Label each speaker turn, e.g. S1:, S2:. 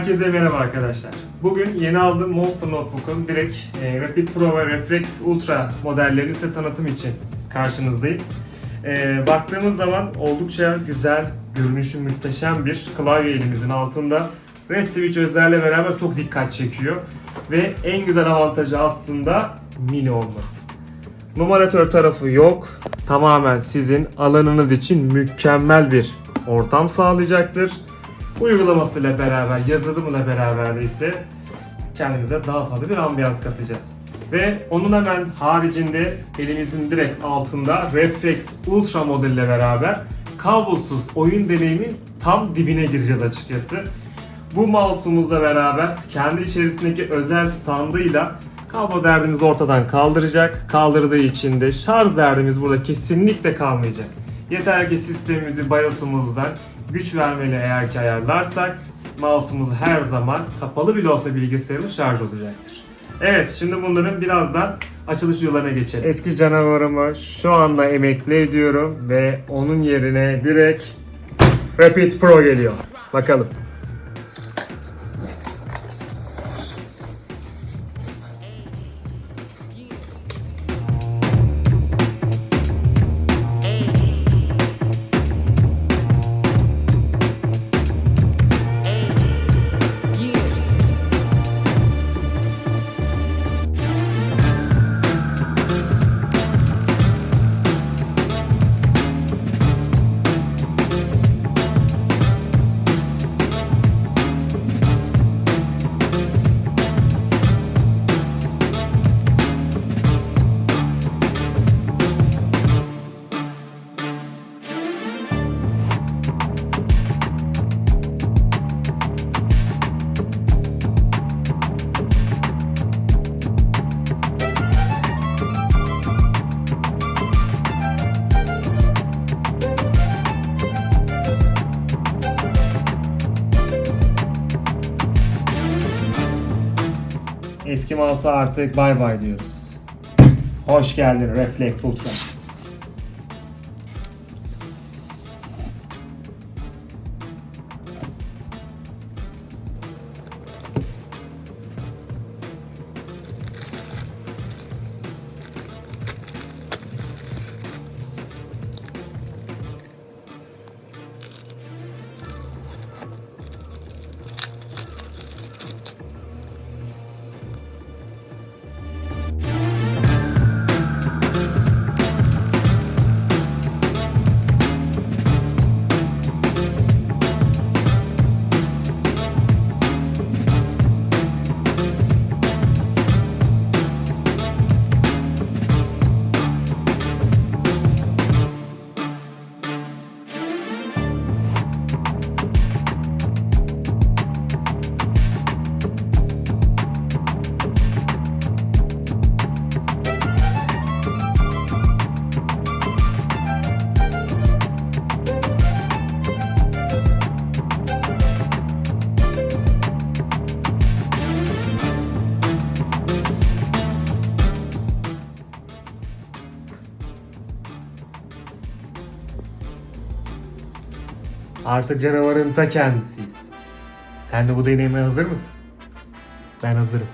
S1: Herkese merhaba arkadaşlar. Bugün yeni aldığım Monster Notebook'un direkt e, Rapid Pro ve Reflex Ultra modellerini size tanıtım için karşınızdayım. E, baktığımız zaman oldukça güzel, görünüşü muhteşem bir klavye elimizin altında. Red Switch özelliğiyle beraber çok dikkat çekiyor. Ve en güzel avantajı aslında mini olması. Numaratör tarafı yok. Tamamen sizin alanınız için mükemmel bir ortam sağlayacaktır. Uygulamasıyla beraber, yazılımıyla beraber ise kendimize daha fazla bir ambiyans katacağız. Ve onun hemen haricinde elimizin direkt altında Reflex Ultra modeliyle beraber kablosuz oyun deneyimin tam dibine gireceğiz açıkçası. Bu mouse'umuzla beraber kendi içerisindeki özel standıyla kablo derdimizi ortadan kaldıracak. Kaldırdığı için de şarj derdimiz burada kesinlikle kalmayacak. Yeter ki sistemimizi BIOS'umuzdan güç vermeli eğer ki ayarlarsak mouse'umuz her zaman kapalı bile olsa bilgisayarımız şarj olacaktır. Evet şimdi bunların birazdan açılış yollarına geçelim. Eski canavarımı şu anda emekli ediyorum ve onun yerine direkt Rapid Pro geliyor. Bakalım. Eski mouse'a artık bay bay diyoruz. Hoş geldin Reflex Ultra. Artık canavarın ta kendisiyiz. Sen de bu deneyime hazır mısın? Ben hazırım.